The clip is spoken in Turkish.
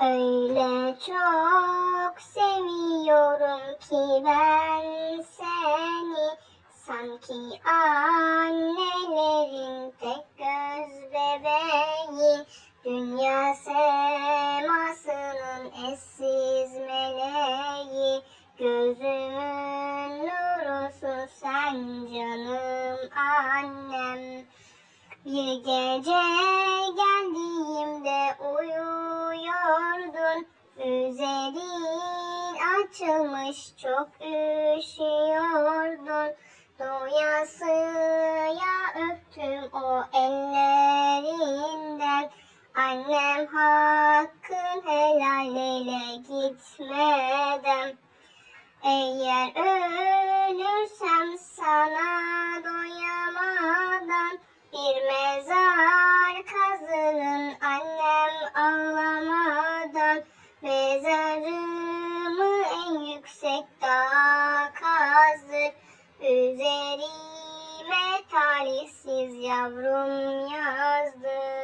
Öyle çok seviyorum ki ben seni. Sanki annelerin tek göz bebeği. Dünya semasının eşsiz meleği. Gözümün nurusun sen canım annem. Bir gece Üzerin açılmış çok üşüyordun. Doyasıya öptüm o ellerinden. Annem hakkın helal eyle gitmeden. Eğer ölürsem sana doyamadan. Bir yüksek dağa kazdır. Üzerime talihsiz yavrum yazdır